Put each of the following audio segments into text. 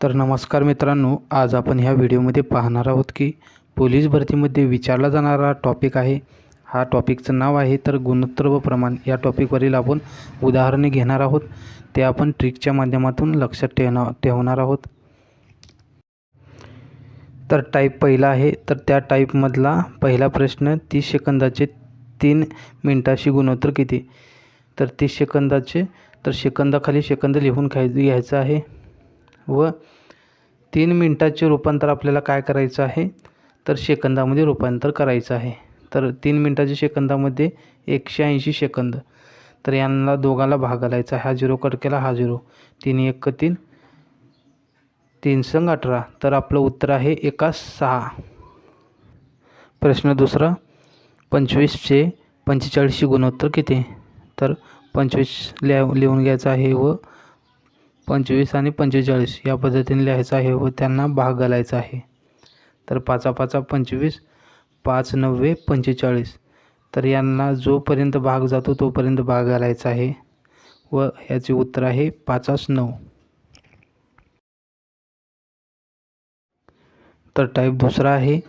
तर नमस्कार मित्रांनो आज आपण ह्या व्हिडिओमध्ये पाहणार आहोत की पोलीस भरतीमध्ये विचारला जाणारा टॉपिक आहे. हा टॉपिकचं नाव आहे तर गुणोत्तर व प्रमाण या टॉपिकवरील आपण उदाहरणे घेणार आहोत. ते आपण ट्रिकच्या माध्यमातून लक्षात ठेवणार ठेवणार आहोत. तर टाईप पहिला आहे तर त्या टाईपमधला पहिला प्रश्न तीस सेकंदाचे तीन मिनटाशी गुणोत्तर किती? तर तीस सेकंदाचे तर सेकंदाखाली सेकंद लिहून खाय घ्यायचं आहे. व तीन मिनटाचे रूपांतर आपल्याला काय करायचं आहे? तर सेकंदामध्ये रूपांतर करायचं आहे. तर तीन मिनटाच्या सेकंदामध्ये एकशे ऐंशी सेकंद. तर यांना दोघाला भाग घालायचा आहे. हा झिरो कट केला हा झिरो. तीन एक तीन. तीन संग अठरा. तर आपलं उत्तर आहे एका सहा. प्रश्न दुसरा. पंचवीसचे पंचेचाळीसशे गुणोत्तर किती? तर पंचवीस लिहा लिहून घ्यायचं आहे व पंचवीस आणि पंचेचाळीस या पद्धतीने लिहायचं आहे व त्यांना भाग घालायचा आहे. तर पाचा पाचा पंचवीस पाच नव्वे पंचेचाळीस. तर यांना जोपर्यंत भाग जातो तोपर्यंत भाग घालायचा आहे व ह्याचे उत्तर आहे पाचास नऊ. तर टाईप दुसरा आहे.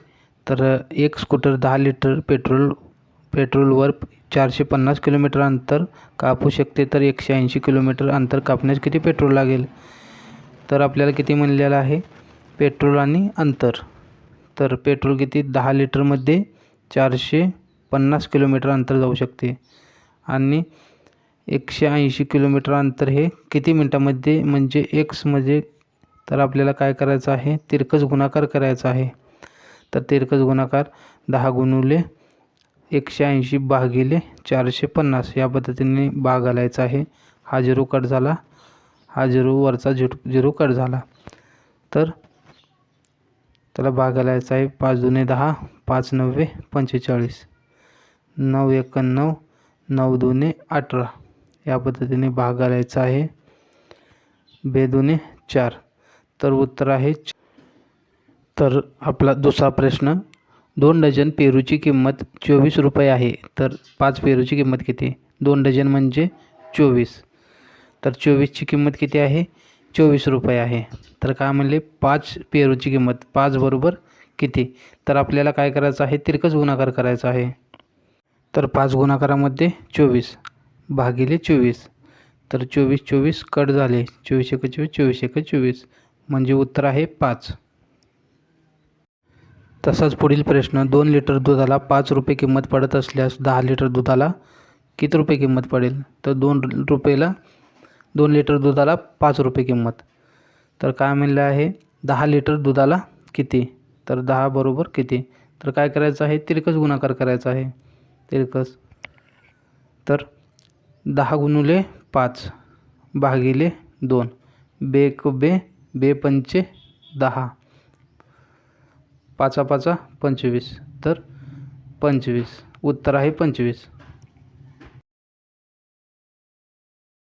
तर एक स्कूटर दहा लिटर पेट्रोल पेट्रोलवर चारशे पन्नास किलोमीटर अंतर कापू शकते तर एकशे ऐंशी किलोमीटर अंतर कापण्यास किती पेट्रोल लागेल? तर आपल्याला किती म्हणलेलं आहे? पेट्रोल आणि अंतर. तर पेट्रोल किती? दहा लिटरमध्ये चारशे पन्नास किलोमीटर अंतर जाऊ शकते. आणि एकशे ऐंशी किलोमीटर अंतर हे किती मिनटामध्ये? म्हणजे एक्समध्ये तर आपल्याला काय करायचं आहे? तिरकस गुणाकार करायचा आहे. तर तिरकस गुणाकार दहा गुणुले एकशे ऐंशी भागिले चारशे पन्नास या पद्धतीने भाग घालायचा आहे. हा झिरो कट झाला. हा झिरो वरचा झिरो झिरो कट झाला. तर त्याला भाग घालायचा आहे पाच दुने दहा पाच नव्वे पंचेचाळीस. नऊ एकोणनऊ नऊ दुने अठरा या पद्धतीने भाग घालायचा आहे. बेदुने चार. तर उत्तर आहे तर आपला दुसरा प्रश्न दोन डझन पेरूची किंमत चोवीस रुपये आहे. तर पाच पेरूची किंमत किती? दोन डझन म्हणजे चोवीस. तर चोवीसची किंमत किती आहे? चोवीस रुपये आहे. तर काय म्हणले? पाच पेरूची किंमत. पाच बरोबर किती? तर आपल्याला काय करायचं आहे? तिरकस गुणाकार करायचा आहे. तर पाच गुणाकारामध्ये चोवीस भागिले चोवीस. तर चोवीस चोवीस कट झाले. चोवीस एक चोवीस चोवीस एक चोवीस. म्हणजे उत्तर आहे पाच. तसाच पुढील प्रश्न दोन लिटर दुधाला पाच रुपये किंमत पडत असल्यास दहा लिटर दुधाला किती रुपये किंमत पडेल? तर दोन रुपयेला दोन लिटर दुधाला पाच रुपये किंमत. तर काय म्हणलं आहे? दहा लिटर दुधाला किती? तर दहा बरोबर किती? तर काय करायचं आहे? तिरकस गुणाकार करायचा आहे. तिरकस. तर दहा गुणुले पाच भागिले दोन. बे क बे बे पंचे दहा. पाचा पाचा पंचवीस. तर पंचवीस. उत्तर आहे पंचवीस.